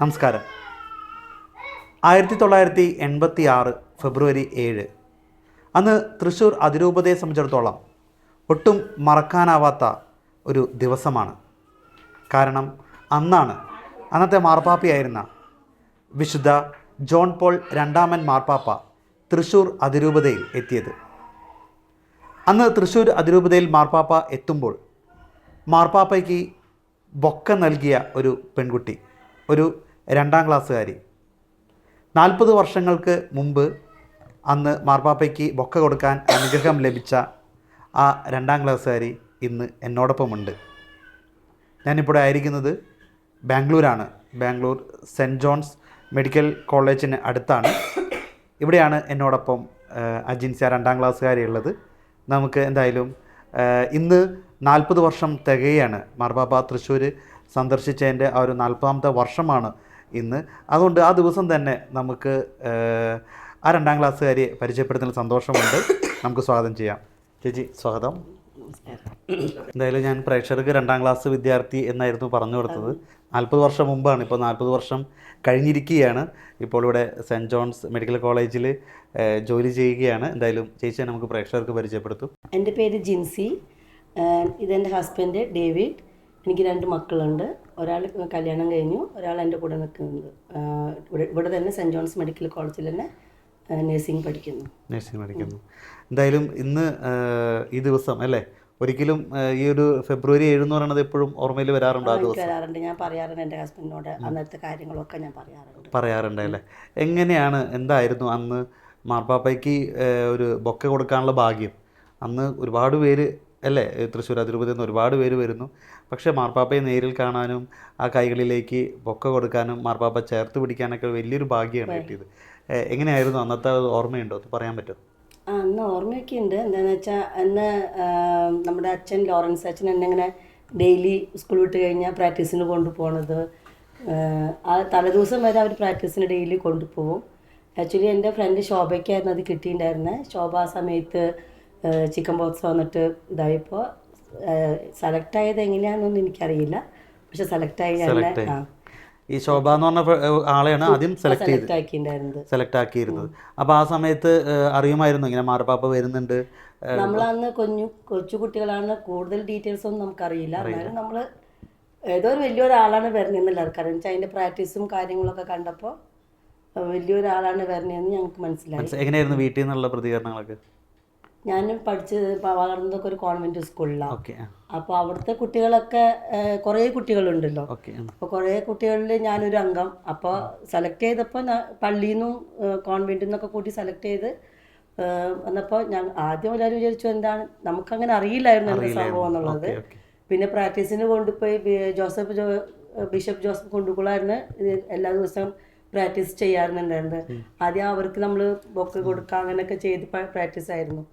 നമസ്കാരം. ആയിരത്തി തൊള്ളായിരത്തി എൺപത്തി ആറ് ഫെബ്രുവരി ഏഴ്. അന്ന് തൃശ്ശൂർ അതിരൂപതയെ സംബന്ധിച്ചിടത്തോളം ഒട്ടും മറക്കാനാവാത്ത ഒരു ദിവസമാണ്. കാരണം അന്നാണ് അന്നത്തെ മാർപ്പാപ്പയായിരുന്ന വിശുദ്ധ ജോൺ പോൾ രണ്ടാമൻ മാർപ്പാപ്പ തൃശ്ശൂർ അതിരൂപതയിൽ എത്തിയത്. അന്ന് തൃശ്ശൂർ അതിരൂപതയിൽ മാർപ്പാപ്പ എത്തുമ്പോൾ മാർപ്പാപ്പയ്ക്ക് ബൊക്ക നൽകിയ ഒരു പെൺകുട്ടി ഒരു രണ്ടാം ക്ലാസ്സുകാരി. നാൽപ്പത് വർഷങ്ങൾക്ക് മുമ്പ് അന്ന് മാർപ്പാപ്പയ്ക്ക് ബൊക്ക കൊടുക്കാൻ അനുഗ്രഹം ലഭിച്ച ആ രണ്ടാം ക്ലാസ്സുകാരി ഇന്ന് എന്നോടൊപ്പമുണ്ട്. ഞാനിപ്പോൾ ആയിരിക്കുന്നത് ബാംഗ്ലൂരാണ്. ബാംഗ്ലൂർ സെന്റ് ജോൺസ് മെഡിക്കൽ കോളേജിന് അടുത്താണ്. ഇവിടെയാണ് എന്നോടൊപ്പം അജിൻസ്യ രണ്ടാം ക്ലാസ്സുകാരി ഉള്ളത്. നമുക്ക് എന്തായാലും ഇന്ന് നാൽപ്പത് വർഷം തികയാണ്. മാർബാബ തൃശ്ശൂർ സന്ദർശിച്ചതിന്റെ ആ ഒരു നാൽപ്പതാമത്തെ വർഷമാണ് ഇന്ന്. അതുകൊണ്ട് ആ ദിവസം തന്നെ നമുക്ക് ആ, രണ്ടാം ക്ലാസ്സുകാരെ പരിചയപ്പെടുത്തുന്ന സന്തോഷമുണ്ട്. നമുക്ക് സ്വാഗതം ചെയ്യാം. ചേച്ചി സ്വാഗതം. എന്തായാലും ഞാൻ പ്രേക്ഷകർക്ക് രണ്ടാം ക്ലാസ് വിദ്യാർത്ഥി എന്നായിരുന്നു പറഞ്ഞു കൊടുത്തത്. നാൽപ്പത് വർഷം മുമ്പാണ്. ഇപ്പോൾ നാൽപ്പത് വർഷം കഴിഞ്ഞിരിക്കുകയാണ്. ഇപ്പോൾ ഇവിടെ സെന്റ് ജോൺസ് മെഡിക്കൽ കോളേജിൽ ജോലി ചെയ്യുകയാണ്. എന്തായാലും ചേച്ചിയെ നമുക്ക് പ്രേക്ഷകർക്ക് പരിചയപ്പെടുത്തും. എന്റെ പേര് ജിൻസി. ഇതെന്റെ ഹസ്ബൻഡ് ഡേവിഡ്. എനിക്ക് രണ്ട് മക്കളുണ്ട്. ഒരാൾ കല്യാണം കഴിഞ്ഞു. ഒരാൾ എന്റെ കൂടെ നിൽക്കുന്നുണ്ട് ആഹ് ഇവിടെ ഇവിടെ തന്നെ സെന്റ് ജോൺസ് മെഡിക്കൽ കോളേജിൽ തന്നെ നഴ്സിംഗ് പഠിക്കുന്നു. നഴ്സിംഗ് പഠിക്കുന്നു. എന്തായാലും ഇന്ന് ഈ ദിവസം അല്ലേ? ഒരിക്കലും ഈ ഒരു ഫെബ്രുവരി ഏഴ് എന്ന് പറയുന്നത് എപ്പോഴും ഓർമ്മയിൽ വരാറുണ്ടോ ആ ദിവസം? വരാറുണ്ട്. ഞാൻ പറയാറുണ്ട് എന്റെ ഹസ്ബൻഡിനോട് അന്നത്തെ കാര്യങ്ങളൊക്കെ ഞാൻ പറയാറുണ്ട്. പറയാറുണ്ട് അല്ലേ? എങ്ങനെയാണ് എന്തായിരുന്നു അന്ന് മാർപ്പാപ്പയ്ക്ക് ഒരു ബൊക്ക കൊടുക്കാനുള്ള ഭാഗ്യം? അന്ന് ഒരുപാട് പേര് അല്ലേ? തൃശ്ശൂർ അതിരൂപതയിൽ നിന്ന് ഒരുപാട് പേര് വരുന്നു. പക്ഷേ മാർപ്പാപ്പയെ നേരിൽ കാണാനും ആ കൈകളിലേക്ക് ബൊക്ക കൊടുക്കാനും മാർപ്പാപ്പ ചേർത്ത് പിടിക്കാനൊക്കെ വലിയൊരു ഭാഗ്യമാണ് കിട്ടിയത്. എങ്ങനെയായിരുന്നു അന്നത്തെ ഓർമ്മയുണ്ടോ? അത് പറയാൻ പറ്റുമോ? ആ അന്ന് ഓർമ്മയൊക്കെ ഉണ്ട്. എന്താണെന്ന് വെച്ചാൽ അന്ന് നമ്മുടെ അച്ഛൻ ലോറൻസ് അച്ഛൻ എന്നെ ഇങ്ങനെ ഡെയിലി സ്കൂൾ വിട്ട് കഴിഞ്ഞാൽ പ്രാക്ടീസിന് കൊണ്ടുപോകണത് ആ തലേദിവസം വരെ അവർ പ്രാക്ടീസിന് ഡെയിലി കൊണ്ടുപോകും ആക്ച്വലി എന്റെ ഫ്രണ്ട് ശോഭയ്ക്കായിരുന്നു അത് കിട്ടിയിട്ടുണ്ടായിരുന്നത് ശോഭ ആ സമയത്ത് ചിക്കൻ ബോക്സ് വന്നിട്ട് ഇതായപ്പോൾ സെലക്ട് ആയത് എങ്ങനെയാണെന്നൊന്നും എനിക്കറിയില്ല. പക്ഷെ സെലക്ട് ആയി. ഞാൻ ഈ ശോഭ എന്ന് പറഞ്ഞ ആളെയാണ് ആദ്യം സെലക്ട് ചെയ്ത് സെലക്ട് ആക്കിയിരുന്നത് അപ്പൊ ആ സമയത്ത് അറിയുമായിരുന്നു? ഇങ്ങനെ മാർപ്പാപ്പ വരുന്നുണ്ട്. നമ്മൾ നമ്മളന്ന് കൊഞ്ഞു കൊച്ചു കുട്ടികളാണ്. കൂടുതൽ ഡീറ്റെയിൽസ് ഒന്നും നമുക്കറിയില്ല. എന്നാലും നമ്മൾ ഏതോ ഒരു വലിയൊരാളാണ് വരുന്നതെന്ന് കാരണം വെച്ചാൽ അതിന്റെ പ്രാക്ടീസും കാര്യങ്ങളൊക്കെ കണ്ടപ്പോൾ വലിയൊരാളാണ് വരുന്നതെന്ന് ഞങ്ങൾക്ക് മനസ്സിലായി. മനസ്സി- എങ്ങനെയായിരുന്നു വീട്ടിൽ നിന്നുള്ള പ്രതികരണങ്ങളൊക്കെ? ഞാൻ പഠിച്ചത് വളർന്നതൊക്കെ ഒരു കോൺവെന്റ് സ്കൂളിലാണ് ഓക്കെ അപ്പോൾ അവിടുത്തെ കുട്ടികളൊക്കെ കുറേ കുട്ടികളുണ്ടല്ലോ. അപ്പൊ അപ്പോൾ കുറേ കുട്ടികളിൽ ഞാനൊരു അംഗം. അപ്പോൾ സെലക്ട് ചെയ്തപ്പോൾ പള്ളിയിൽ നിന്നും കോൺവെന്റിൽ നിന്നൊക്കെ കൂട്ടി സെലക്ട് ചെയ്ത് വന്നപ്പോ വന്നപ്പോൾ ഞാൻ ആദ്യം എല്ലാവരും വിചാരിച്ചു എന്താണ്? നമുക്കങ്ങനെ അറിയില്ലായിരുന്നു എന്താ സംഭവം എന്നുള്ളത്. പിന്നെ പ്രാക്ടീസിന് കൊണ്ടുപോയി ജോസഫ് ജോ ബിഷപ്പ് ജോസഫ് കൊണ്ടുപോകായിരുന്നു എല്ലാ ദിവസവും പ്രാക്ടീസ് ചെയ്യാറുണ്ടായിരുന്നത് ആദ്യം അവർക്ക് നമ്മൾ ബൊക്കെ കൊടുക്കുക അങ്ങനെയൊക്കെ ചെയ്ത് പ്രാക്ടീസ് ആയിരുന്നു.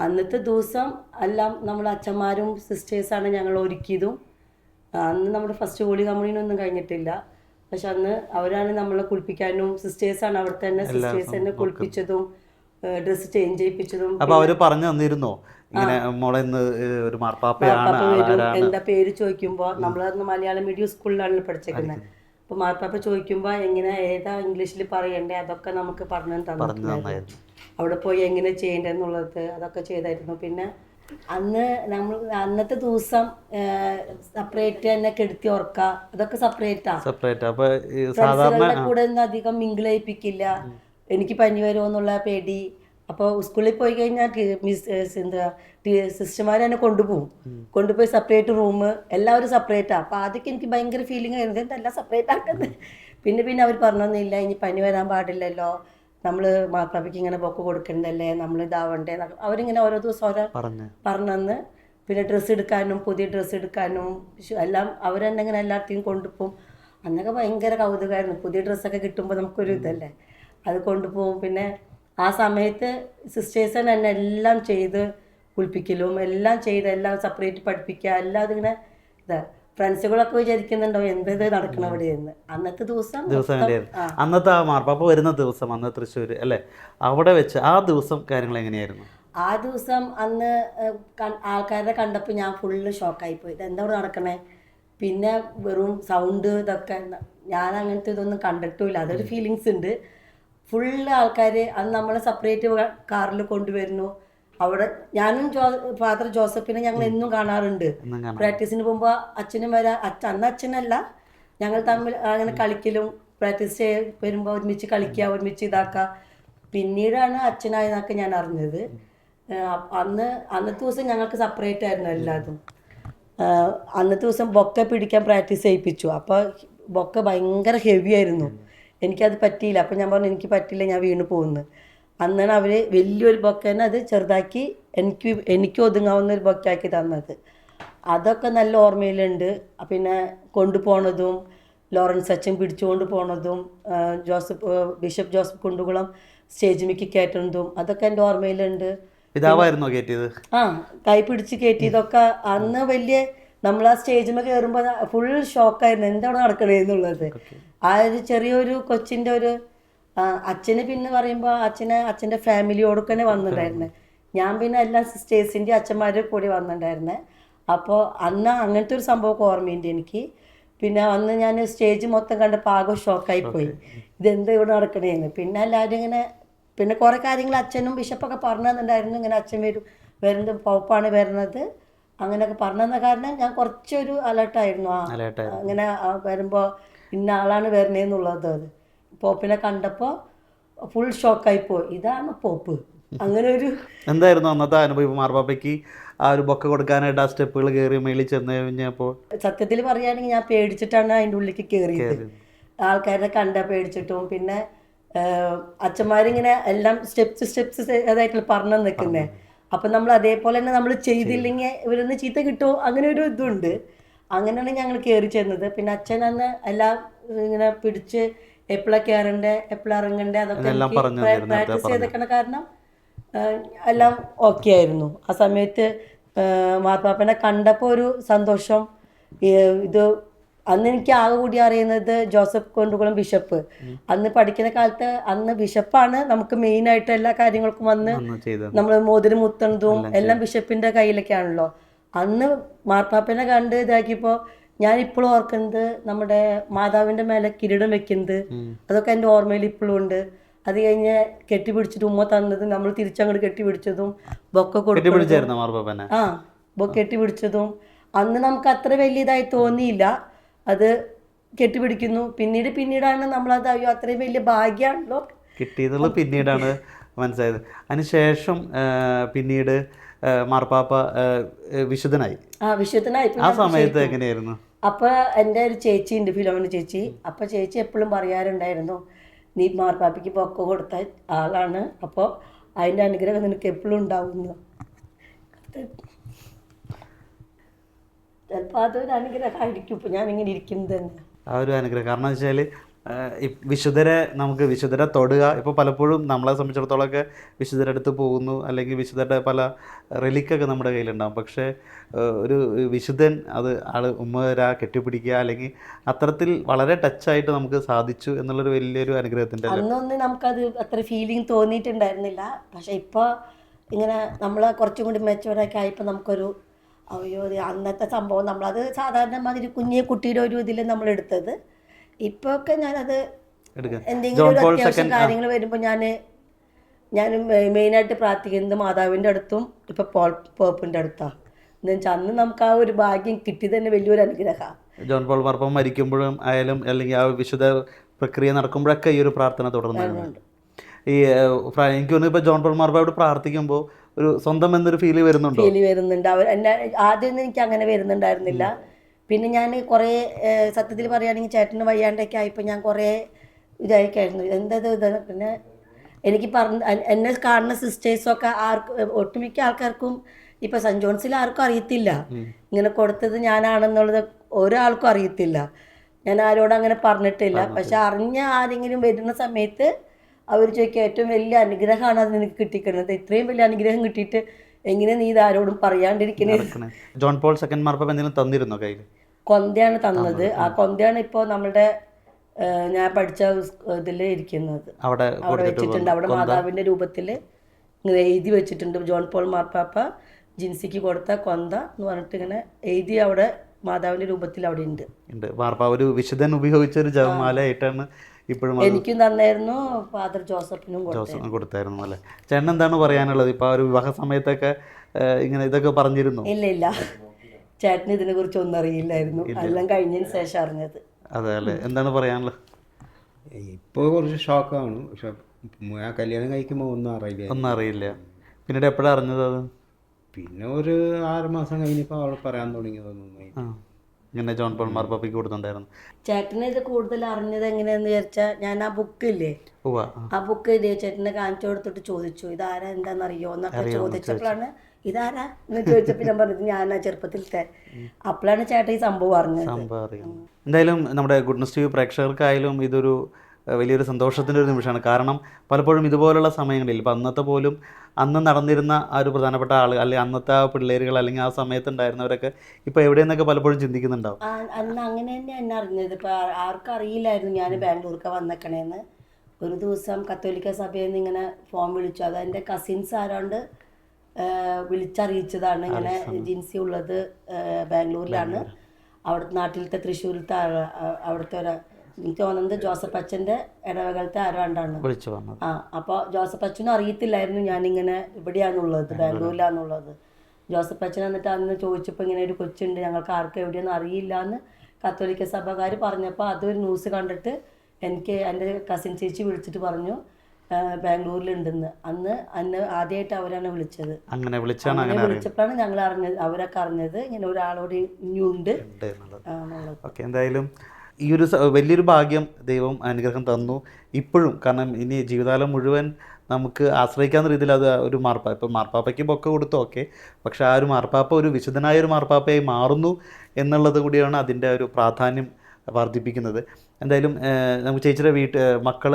അന്നത്തെ ദിവസം എല്ലാം നമ്മൾ അച്ഛന്മാരും സിസ്റ്റേഴ്സാണ് ഞങ്ങൾ ഒരുക്കിയതും. അന്ന് നമ്മുടെ ഫസ്റ്റ് ഹോളി കമ്മ്യൂണിനൊന്നും കഴിഞ്ഞിട്ടില്ല. പക്ഷെ അന്ന് അവരാണ് നമ്മളെ കുളിപ്പിക്കാനും സിസ്റ്റേഴ്സാണ് അവിടെ തന്നെ സിസ്റ്റേഴ്സ് തന്നെ കുളിപ്പിച്ചതും ഡ്രസ്സ് ചേഞ്ച് ചെയ്യിപ്പിച്ചതും. അപ്പൊ അവർ പറഞ്ഞു തന്നിരുന്നോ? ഇങ്ങനെ മോളെ ഇന്ന് ഒരു മാർപ്പാപ്പയാണ് എന്താ പേര് ചോദിക്കുമ്പോൾ നമ്മളന്ന് മലയാളം മീഡിയം സ്കൂളിലാണ് പഠിച്ചേക്കുന്നത് അപ്പോൾ മാർപ്പാപ്പ ചോദിക്കുമ്പോൾ എങ്ങനെ ഏതാ ഇംഗ്ലീഷിൽ പറയണ്ടേ? അതൊക്കെ നമുക്ക് പറഞ്ഞു തന്നിട്ടുണ്ടായിരുന്നു. അവിടെ പോയി എങ്ങനെ ചെയ്യേണ്ടതെന്നുള്ളത് അതൊക്കെ ചെയ്തായിരുന്നു. പിന്നെ അന്ന് നമ്മൾ അന്നത്തെ ദിവസം സെപ്പറേറ്റ് തന്നെ കെടുത്തി ഓർക്ക അതൊക്കെ സെപ്പറേറ്റാ സെപ്പറേറ്റ് അപ്പൊ സാധാരണ കൂടെ ഒന്നും അധികം മിങ്കിൾ ചെയ്യിപ്പിക്കില്ല. എനിക്ക് പനി വരുമോ എന്നുള്ള പേടി. അപ്പോൾ സ്കൂളിൽ പോയി കഴിഞ്ഞാൽ മിസ് എന്താ സിസ്റ്റർമാർ തന്നെ കൊണ്ടുപോകും. കൊണ്ടുപോയി സെപ്പറേറ്റ് റൂം എല്ലാവരും സെപ്പറേറ്റാണ് അപ്പോൾ ആദ്യമൊക്കെ എനിക്ക് ഭയങ്കര ഫീലിംഗ് ആയിരുന്നു. എന്തെല്ലാം സെപ്പറേറ്റ് ആക്കുന്നത്? പിന്നെ പിന്നെ അവർ പറഞ്ഞൊന്നുമില്ല. ഇനി പനി വരാൻ പാടില്ലല്ലോ. നമ്മൾ മാപ്പാപ്പയ്ക്ക് ഇങ്ങനെ ബൊക്കെ കൊടുക്കണ്ടല്ലേ? നമ്മൾ ഇതാവണ്ടേ അവരിങ്ങനെ ഓരോ ദിവസം ഓരോ പറഞ്ഞു. പറഞ്ഞന്ന്. പിന്നെ ഡ്രസ്സ് എടുക്കാനും പുതിയ ഡ്രസ്സ് എടുക്കാനും എല്ലാം അവർ തന്നെ ഇങ്ങനെ എല്ലാத்தைയും കൊണ്ടുപോകും. അന്നൊക്കെ ഭയങ്കര കൗതുകമായിരുന്നു. പുതിയ ഡ്രസ്സൊക്കെ കിട്ടുമ്പോൾ നമുക്കൊരു ഇതല്ലേ? അത് കൊണ്ടുപോകും. പിന്നെ ആ സമയത്ത് സിസ്റ്റേഴ്സ് തന്നെ എല്ലാം ചെയ്ത് കുളിപ്പിക്കലും എല്ലാം ചെയ്ത് എല്ലാം സെപ്പറേറ്റ് പഠിപ്പിക്കുക എല്ലാം അതിങ്ങനെ ഇതാ ഫ്രണ്ട്സുകളൊക്കെ വിചാരിക്കുന്നുണ്ടോ എന്ത് ഇത് നടക്കണം അവിടെ എന്ന് അന്നത്തെ ദിവസം ദിവസം അന്നത്തെ ആ മാർപ്പാപ്പ വരുന്ന ദിവസം അന്ന് തൃശ്ശൂര് അല്ലേ? അവിടെ വെച്ച് ആ ദിവസം കാര്യങ്ങൾ എങ്ങനെയായിരുന്നു? ആ ദിവസം അന്ന് ആൾക്കാരെ കണ്ടപ്പോൾ ഞാൻ ഫുള്ള് ഷോക്കായി പോയി. ഇതെന്താ ഇവിടെ നടക്കണേ? പിന്നെ വെറും സൗണ്ട് ഇതൊക്കെ ഞാൻ അങ്ങനത്തെ ഇതൊന്നും കണ്ടിട്ടുമില്ല. അതൊരു ഫീലിങ്സ് ഉണ്ട്. ഫുള്ള് ആൾക്കാർ അന്ന് നമ്മൾ സെപ്പറേറ്റ് കാറിൽ കൊണ്ടുവരുന്നു. അവിടെ ഞാനും ജോ ഫാദർ ജോസഫിനെ ഞങ്ങൾ എന്നും കാണാറുണ്ട്. പ്രാക്ടീസിന് പോകുമ്പോൾ അച്ഛനും വരാ അച്ഛൻ അന്ന് അച്ഛനല്ല. ഞങ്ങൾ തമ്മിൽ അങ്ങനെ കളിക്കലും പ്രാക്ടീസ് വരുമ്പോൾ ഒരുമിച്ച് കളിക്കുക ഒരുമിച്ച് ഇതാക്കുക പിന്നീടാണ് അച്ഛനായെന്നൊക്കെ ഞാൻ അറിഞ്ഞത്. അന്ന് അന്നത്തെ ദിവസം ഞങ്ങൾക്ക് സെപ്പറേറ്റ് ആയിരുന്നു എല്ലാതും. അന്നത്തെ ദിവസം ബൊക്ക പിടിക്കാൻ പ്രാക്ടീസ് ചെയ്യിപ്പിച്ചു. അപ്പോൾ ബൊക്ക ഭയങ്കര ഹെവി ആയിരുന്നു. എനിക്കത് പറ്റിയില്ല. അപ്പം ഞാൻ പറഞ്ഞു എനിക്ക് പറ്റില്ല ഞാൻ വീണ് പോകുന്നു. അന്നാണ് അവർ വലിയൊരു ബൊക്കേനെ അത് ചെറുതാക്കി എനിക്ക് എനിക്ക് ഒതുങ്ങാവുന്ന ഒരു ബൊക്കാക്കി തന്നത്. അതൊക്കെ നല്ല ഓർമ്മയിലുണ്ട്. പിന്നെ കൊണ്ടുപോണതും ലോറൻസ് അച്ഛൻ പിടിച്ചുകൊണ്ട് പോണതും ജോസഫ് ബിഷപ്പ് ജോസഫ് കുണ്ടുകുളം സ്റ്റേജിലേക്ക് കയറ്റുന്നതും അതൊക്കെ എന്റെ ഓർമ്മയിലുണ്ട്. പിതാവായിരുന്നു കയറ്റിയത്? ആ കൈ പിടിച്ച് കയറ്റിയതൊക്കെ അന്ന് വലിയ നമ്മൾ ആ സ്റ്റേജിൽ കയറുമ്പോൾ ഫുൾ ഷോക്കായിരുന്നു എന്താണ് നടക്കണേ എന്നുള്ളത്. ആ ഒരു ചെറിയൊരു കൊച്ചിന്റെ ഒരു അച്ഛന് പിന്നെ പറയുമ്പോൾ അച്ഛനെ അച്ഛന്റെ ഫാമിലിയോടൊക്കെ തന്നെ വന്നിട്ടുണ്ടായിരുന്നെ. ഞാൻ പിന്നെ എല്ലാ സിസ്റ്റേഴ്സിന്റെ അച്ഛന്മാരുടെ കൂടി വന്നിട്ടുണ്ടായിരുന്നെ. അപ്പോൾ അന്ന് അങ്ങനത്തെ ഒരു സംഭവം ഓർമ്മയുണ്ട് എനിക്ക്. പിന്നെ അന്ന് ഞാൻ സ്റ്റേജ് മൊത്തം കണ്ടപ്പോൾ ആകെ ഷോക്കായി പോയി. ഇതെന്താ ഇവിടെ നടക്കണേന്ന്. പിന്നെ എല്ലാവരും ഇങ്ങനെ പിന്നെ കുറേ കാര്യങ്ങൾ അച്ഛനും ബിഷപ്പൊക്കെ പറഞ്ഞു തന്നിട്ടുണ്ടായിരുന്നു. ഇങ്ങനെ അച്ഛൻ വരും വരുന്നത് പോപ്പാണ് വരുന്നത്. അങ്ങനെയൊക്കെ പറഞ്ഞതെന്ന കാരണം ഞാൻ കുറച്ചൊരു അലേർട്ടായിരുന്നു ആ അങ്ങനെ വരുമ്പോൾ ഇന്ന ആളാണ് വരണേന്നുള്ളത്. അത് പോപ്പിനെ കണ്ടപ്പോൾ ഫുൾ ഷോക്കായി പോയി. ഇതാണ് പോപ്പ്. അങ്ങനെ ഒരു എന്തായിരുന്നു അന്നത്തെ അനുഭവം? മാർപ്പാപ്പയ്ക്ക് ആ ഒരു ബൊക്ക കൊടുക്കാനായിട്ട് ആ സ്റ്റെപ്പുകൾ കയറി മേളിൽ ചെന്ന് കഴിഞ്ഞപ്പോൾ സത്യത്തിൽ പറയുകയാണെങ്കിൽ ഞാൻ പേടിച്ചിട്ടാണ് അതിന്റെ ഉള്ളിലേക്ക് കയറിയത് ആൾക്കാരെ കണ്ട പേടിച്ചിട്ടും. പിന്നെ അച്ഛന്മാരിങ്ങനെ എല്ലാം സ്റ്റെപ്സ് സ്റ്റെപ്സ് അതായിട്ടുള്ള പറഞ്ഞു നിൽക്കുന്നത് അപ്പം നമ്മൾ അതേപോലെ തന്നെ നമ്മൾ ചെയ്തില്ലെങ്കിൽ ഇവരൊന്ന് ചീത്ത കിട്ടുമോ? അങ്ങനെ ഒരു ഇതുണ്ട്. അങ്ങനെയാണ് ഞങ്ങൾ കയറി ചെന്നത്. പിന്നെ അച്ഛൻ അന്ന് എല്ലാം ഇങ്ങനെ പിടിച്ച് എപ്പോഴാണ് കയറണ്ടേ എപ്പോഴാണ് ഇറങ്ങണ്ടേ അതൊക്കെ പ്രാക്ടീസ് ചെയ്തേക്കണ കാരണം എല്ലാം ഓക്കെ ആയിരുന്നു. ആ സമയത്ത് മാർപ്പാപ്പനെ കണ്ടപ്പോൾ ഒരു സന്തോഷം. ഇത് അന്ന് എനിക്ക് ആകെ കൂടി അറിയുന്നത് ജോസഫ് കൊണ്ടുകുളം ബിഷപ്പ്. അന്ന് പഠിക്കുന്ന കാലത്ത് അന്ന് ബിഷപ്പാണ് നമുക്ക് മെയിൻ ആയിട്ട് എല്ലാ കാര്യങ്ങൾക്കും വന്ന് നമ്മൾ മോതിരം മുത്തണതും എല്ലാം ബിഷപ്പിന്റെ കയ്യിലൊക്കെയാണല്ലോ. അന്ന് മാർപ്പാപ്പനെ കണ്ട് ഇതാക്കിയപ്പോൾ ഞാൻ ഇപ്പോഴും ഓർക്കുന്നത് നമ്മുടെ മാതാവിന്റെ മേലെ കിരീടം വെക്കുന്നത്. അതൊക്കെ എന്റെ ഓർമ്മയിൽ ഇപ്പോഴും ഉണ്ട്. അത് കഴിഞ്ഞ് കെട്ടിപ്പിടിച്ചിട്ട് ഉമ്മ തന്നതും നമ്മൾ തിരിച്ചങ്ങോട്ട് കെട്ടിപ്പിടിച്ചതും ബൊക്കെ കൊടുത്തു ആ ബൊക്കെ കെട്ടിപ്പിടിച്ചതും. അന്ന് നമുക്ക് അത്ര വലിയതായി തോന്നിയില്ല. അത് കെട്ടിപ്പിടിക്കുന്നു. പിന്നീട് പിന്നീടാണ് നമ്മളത് അയ്യോ അത്രയും വലിയ ഭാഗ്യമാണല്ലോ കിട്ടിയതുള്ള പിന്നീടാണ് മനസ്സിലായത്. അതിനുശേഷം പിന്നീട് മാർപ്പാപ്പ വിശുദ്ധനായി. ആ വിശുദ്ധനായി. ആ സമയത്ത് എങ്ങനെയായിരുന്നു? അപ്പൊ എന്റെ ഒരു ചേച്ചി ഉണ്ട് ഫിലോമിന ചേച്ചി. അപ്പൊ ചേച്ചി എപ്പോഴും പറയാറുണ്ടായിരുന്നു നീ മാർപ്പാപ്പിക്ക് പൊക്ക കൊടുത്ത ആളാണ്. അപ്പോൾ അതിന്റെ അനുഗ്രഹം നിനക്ക് എപ്പോഴും ഉണ്ടാവുന്നു ചിലപ്പോൾ അതൊരു അനുഗ്രഹമായിരിക്കും. ഇപ്പം ഞാൻ ഇങ്ങനെ ഇരിക്കുന്നത് തന്നെ. ആ ഒരു അനുഗ്രഹം. കാരണം വെച്ചാൽ വിശുദ്ധരെ നമുക്ക് വിശുദ്ധരെ തൊടുക ഇപ്പോൾ പലപ്പോഴും നമ്മളെ സംബന്ധിച്ചിടത്തോളമൊക്കെ വിശുദ്ധരുടെ അടുത്ത് പോകുന്നു അല്ലെങ്കിൽ വിശുദ്ധരുടെ പല റെലിക്കൊക്കെ നമ്മുടെ കയ്യിലുണ്ടാകും പക്ഷേ ഒരു വിശുദ്ധൻ അത് ആൾ ഉമ്മരാ കെട്ടിപ്പിടിക്കുക അല്ലെങ്കിൽ അത്തരത്തിൽ വളരെ ടച്ചായിട്ട് നമുക്ക് സാധിച്ചു എന്നുള്ളൊരു വലിയൊരു അനുഗ്രഹത്തിന്റെ അന്നൊന്നും നമുക്കത് അത്ര ഫീലിംഗ് തോന്നിയിട്ടുണ്ടായിരുന്നില്ല. പക്ഷെ ഇപ്പോൾ ഇങ്ങനെ നമ്മളെ കുറച്ചും കൂടി മെച്ചുവറൊക്കെ ആയപ്പോൾ നമുക്കൊരു അയ്യോ അന്നത്തെ സംഭവം നമ്മളത് സാധാരണ മാതിരി കുഞ്ഞെ കുട്ടിയുടെ ഒരു ഇതിൽ നമ്മൾ എടുത്തത് ഇപ്പൊ ഒക്കെ ഞാനത് എന്തെങ്കിലും ഒരു അത്യാവശ്യം കാര്യങ്ങൾ വരുമ്പോൾ ഞാൻ ഞാൻ മെയിനായിട്ട് പ്രാർത്ഥിക്കുന്നത് മാതാവിന്റെ അടുത്തും ഇപ്പോൾ പോൾ പോപ്പിന്റെ അടുത്താണ് എന്ന് വെച്ചാൽ അന്ന് നമുക്ക് ആ ഒരു ഭാഗ്യം കിട്ടി തന്നെ വലിയൊരു അനുഗ്രഹമാണ് ജോൺ പോൾ പാർപ്പം മരിക്കുമ്പോഴും ആയാലും അല്ലെങ്കിൽ ആ വിശുദ്ധ പ്രക്രിയ നടക്കുമ്പോഴൊക്കെ ഈ ഒരു പ്രാർത്ഥന തുടർന്നു ഈ എനിക്ക് തോന്നുന്നു ഇപ്പോൾ ജോൺ പോൾ മാർപ്പായോട് പ്രാർത്ഥിക്കുമ്പോൾ ഒരു സ്വന്തം എന്നൊരു ഫീൽ വരുന്നുണ്ടോ? ഫീൽ വരുന്നുണ്ട്. അവർ എന്നെ ആദ്യമൊന്നും എനിക്ക് അങ്ങനെ വരുന്നുണ്ടായിരുന്നില്ല. പിന്നെ ഞാൻ കുറേ സത്യത്തിൽ പറയുകയാണെങ്കിൽ ചേട്ടന് വയ്യാണ്ടൊക്കെ ആയപ്പോൾ ഞാൻ കുറേ ഇതായിക്കായിരുന്നു. എന്തത് ഇത്? പിന്നെ എനിക്ക് പറഞ്ഞ എന്നെ കാണുന്ന സിസ്റ്റേഴ്സൊക്കെ ആർക്ക് ഒട്ടുമിക്ക ആൾക്കാർക്കും ഇപ്പം സെന്റ് ജോൺസിൽ ആർക്കും അറിയത്തില്ല. ഇങ്ങനെ കൊടുത്തത് ഞാനാണെന്നുള്ളത് ഒരാൾക്കും അറിയത്തില്ല. ഞാൻ ആരോടും അങ്ങനെ പറഞ്ഞിട്ടില്ല. പക്ഷെ അറിഞ്ഞ ആരെങ്കിലും വരുന്ന സമയത്ത് അവർ ചോദിക്കുക ഏറ്റവും വലിയ അനുഗ്രഹമാണ് അത് നിനക്ക് കിട്ടിക്കുന്നത് ഇത്രയും വലിയ അനുഗ്രഹം കിട്ടിയിട്ട് എങ്ങനെ നീ ഇതാരോടും ആരോടും പറയാണ്ടിരിക്കണേ? ജോൺ പോൾ സെക്കൻഡ് മാർപ്പം എന്തെങ്കിലും തന്നിരുന്നോ കയ്യിൽ കൊന്തയാണ് തന്നത്. ആ കൊന്തയാണ് ഇപ്പോൾ നമ്മുടെ ഞാൻ പഠിച്ച ഇതിൽ ഇരിക്കുന്നത്. അവിടെ വെച്ചിട്ടുണ്ട്. അവിടെ മാതാവിന്റെ രൂപത്തിൽ ഇങ്ങനെ എഴുതി വെച്ചിട്ടുണ്ട്. ജോൺ പോൾ മാർപ്പാപ്പ ജിൻസിക്ക് കൊടുത്ത കൊന്ത എന്ന് പറഞ്ഞിട്ട് ഇങ്ങനെ എഴുതി അവിടെ മാതാവിന്റെ രൂപത്തിൽ അവിടെ ഉണ്ട്. ഉണ്ട്. വാർപ്പ ഒരു വിശുദ്ധൻ ഉപയോഗിച്ച ഒരു ജപമാല ആയിട്ടാണ് ഇപ്പോഴും എനിക്കും തന്നായിരുന്നു ഫാദർ ജോസഫിനും ജോസഫിനും ജോസ് കൊടുത്തായിരുന്നു അല്ലേ? ചേട്ടൻ എന്താണ് പറയാനുള്ളത്? ഇപ്പോൾ ആ ഒരു വിവാഹ സമയത്തൊക്കെ ഇങ്ങനെ ഇതൊക്കെ പറഞ്ഞിരുന്നു? ഇല്ല ഇല്ല. ചേട്ടന് ഇതിനെ കുറിച്ച് ഒന്നും അറിയില്ലായിരുന്നു. എല്ലാം കഴിഞ്ഞതിന് ശേഷം അറിഞ്ഞത്. അതെ അല്ലേ. എന്താണ് പറയാനുള്ളത്? ഇപ്പോൾ കുറച്ച് ഷോക്കാണ്. പക്ഷെ ആ കല്യാണം കഴിക്കുമ്പോൾ ഒന്നും അറിയില്ല. ഒന്നും അറിയില്ല. പിന്നീട് എപ്പോഴാണ് അറിഞ്ഞത് അത്? പിന്നെ ഒരു ആറ് മാസം കഴിഞ്ഞപ്പോൾ അവൾ പറയാൻ തുടങ്ങിയതൊന്നും ഇങ്ങനെ ജോൺ പോൾ മാർപ്പാപ്പയ്ക്ക് കൊടുത്തിട്ടുണ്ടായിരുന്നു. ചേട്ടന് ഇത് കൂടുതൽ അറിഞ്ഞത് എങ്ങനെയാന്ന് വിചാരിച്ചാൽ ഞാൻ ആ ബുക്ക് ഇല്ലേ? ഉവ്വ. ആ ബുക്ക് ചേട്ടനെ കാണിച്ചു കൊടുത്തിട്ട് ചോദിച്ചു ഇതാരാ? എന്താണെന്നറിയോ എന്നൊക്കെ ചോദിച്ചപ്പോഴാണ് ഇതാരാ? എന്ന് ചോദിച്ചപ്പോൾ ഞാൻ പറഞ്ഞത് ഞാനാ ചെറുപ്പത്തിലത്തെ. അപ്പോഴാണ് ചേട്ടൻ ഈ സംഭവം അറിഞ്ഞത്. സംഭവം അറിയാം എന്തായാലും നമ്മുടെ ഗുഡ്നസ് ടി വി പ്രേക്ഷകർക്കായാലും ഇതൊരു വലിയൊരു സന്തോഷത്തിന്റെ ഒരു നിമിഷമാണ്. കാരണം പലപ്പോഴും ഇതുപോലുള്ള സമയങ്ങളിൽ ഇപ്പം അന്നത്തെ പോലും അന്ന് നടന്നിരുന്ന ആ ഒരു പ്രധാനപ്പെട്ട ആൾ അല്ലെങ്കിൽ അന്നത്തെ ആ പിള്ളേരുകൾ അല്ലെങ്കിൽ ആ സമയത്ത് ഉണ്ടായിരുന്നവരൊക്കെ ഇപ്പോൾ എവിടെയെന്നൊക്കെ പലപ്പോഴും ചിന്തിക്കുന്നുണ്ടാവും. അന്ന് അങ്ങനെ തന്നെ എന്നെ അറിഞ്ഞത്. ഇപ്പോൾ ആർക്കും അറിയില്ലായിരുന്നു ഞാൻ ബാംഗ്ലൂർക്ക് വന്നേക്കണേന്ന്. ഒരു ദിവസം കത്തോലിക്ക സഭയിൽ നിന്ന് ഇങ്ങനെ ഫോം വിളിച്ചു. അത് എന്റെ കസിൻസ് ആരാണ്ട് വിളിച്ചറിയിച്ചതാണ്. ഇങ്ങനെ ജിൻസി ഉള്ളത് ബാംഗ്ലൂരിലാണ്. അവിടുത്തെ നാട്ടിലത്തെ തൃശ്ശൂരിലത്തെ അവിടുത്തെ ഒരു എനിക്ക് തോന്നുന്നത് ജോസഫ് അച്ഛന്റെ ഇടവകലത്തെ ആരാണ്ടാണ്? വിളിച്ചു വന്നത്. ആ അപ്പോൾ ജോസഫ് അച്ഛനും അറിയത്തില്ലായിരുന്നു ഞാനിങ്ങനെ ഇവിടെയാണുള്ളത് ബാംഗ്ലൂരിലാണുള്ളത്. ജോസഫ് അച്ഛൻ എന്നിട്ട് അന്ന് ചോദിച്ചപ്പോൾ ഇങ്ങനെ ഒരു കൊച്ചുണ്ട് ഞങ്ങൾക്ക് ആർക്കും എവിടെയൊന്നും അറിയില്ല എന്ന് കത്തോലിക്ക സഭകാർ പറഞ്ഞപ്പോൾ അതൊരു ന്യൂസ് കണ്ടിട്ട് എനിക്ക് എന്റെ കസിൻ ചേച്ചി വിളിച്ചിട്ട് പറഞ്ഞു ബാംഗ്ലൂരിലുണ്ടെന്ന്. അന്ന് അന്ന് ആദ്യമായിട്ട് അവരാണ് വിളിച്ചത്. അങ്ങനെ വിളിച്ചാണ് അങ്ങനെ വിളിച്ചപ്പോഴാണ് ഞങ്ങൾ അറിഞ്ഞത് അവരൊക്കെ അറിഞ്ഞത് ഇങ്ങനെ ഒരാളോട് ഇനിയുണ്ട്. ഓക്കെ എന്തായാലും ഈ ഒരു വലിയൊരു ഭാഗ്യം ദൈവം അനുഗ്രഹം തന്നു. ഇപ്പോഴും കാരണം ഇനി ജീവിതകാലം മുഴുവൻ നമുക്ക് ആശ്രയിക്കാവുന്ന രീതിയിൽ അത് ഒരു മാർപ്പാപ്പ ഇപ്പം മാർപ്പാപ്പയ്ക്ക് ബൊക്കെ കൊടുത്തു ഓക്കെ പക്ഷേ ആ ഒരു മാർപ്പാപ്പ ഒരു വിശുദ്ധനായ ഒരു മാർപ്പാപ്പയായി മാറുന്നു എന്നുള്ളത് കൂടിയാണ് അതിന്റെ ഒരു പ്രാധാന്യം വർദ്ധിപ്പിക്കുന്നത്. എന്തായാലും നമുക്ക് ചേച്ചിയുടെ വീട്ട് മക്കൾ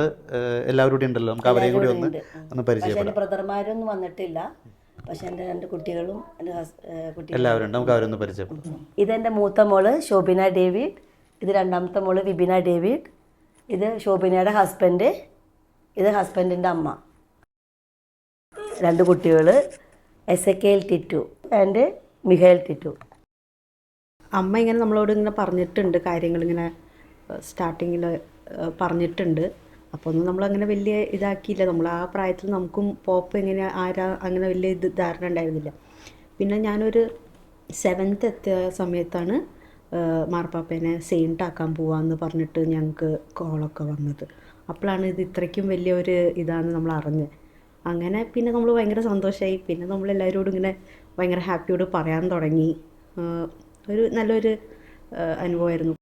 എല്ലാവരും കൂടി ഉണ്ടല്ലോ. നമുക്ക് അവരെയും കൂടി ഒന്ന് ഒന്ന് പരിചയപ്പെടാം. ബ്രദർമാരൊന്നും വന്നിട്ടില്ല. പക്ഷെ എന്റെ രണ്ട് എന്റെ കുട്ടികളും എല്ലാവരും ഉണ്ട്. നമുക്ക് അവരൊന്ന് പരിചയപ്പെടാം. ഇതെന്റെ മൂത്ത മോൾ ശോഭിന ഡേവിഡ് ഇത് രണ്ടാമത്തെ മോൾ വിബിന ഡേവിഡ് ഇത് ഷോബിനയുടെ ഹസ്ബൻഡ് ഇത് ഹസ്ബൻഡിന്റെ അമ്മ. രണ്ട് കുട്ടികൾ S A K L Tittu and Mihel Tittu. അമ്മ ഇങ്ങനെ നമ്മളോട് ഇങ്ങനെ പറഞ്ഞിട്ടുണ്ട് കാര്യങ്ങൾ ഇങ്ങനെ സ്റ്റാർട്ടിങ്ങിൽ പറഞ്ഞിട്ടുണ്ട്. അപ്പോൾ ഒന്നും നമ്മളങ്ങനെ വലിയ ഇതാക്കിയില്ല. നമ്മൾ ആ പ്രായത്തിൽ നമുക്കും പോപ്പ് എങ്ങനെ ആരാ അങ്ങനെ വലിയ ഇത് ധാരണ ഉണ്ടായിരുന്നില്ല. പിന്നെ ഞാനൊരു സെവൻത്ത് എത്തിയ സമയത്താണ് മാർപ്പാപ്പേനെ സെയിന്റാക്കാൻ പോവാന്ന് പറഞ്ഞിട്ട് ഞങ്ങൾക്ക് കോളൊക്കെ വന്നത്. അപ്പോഴാണ് ഇത് ഇത്രയ്ക്കും വലിയ ഒരു ഇതാണെന്ന് നമ്മൾ അറിഞ്ഞത് അങ്ങനെ പിന്നെ നമ്മൾ ഭയങ്കര സന്തോഷമായി പിന്നെ നമ്മൾ എല്ലാവരോടും ഇങ്ങനെ ഭയങ്കര ഹാപ്പിയോട് പറയാൻ തുടങ്ങി. ഒരു നല്ലൊരു അനുഭവമായിരുന്നു.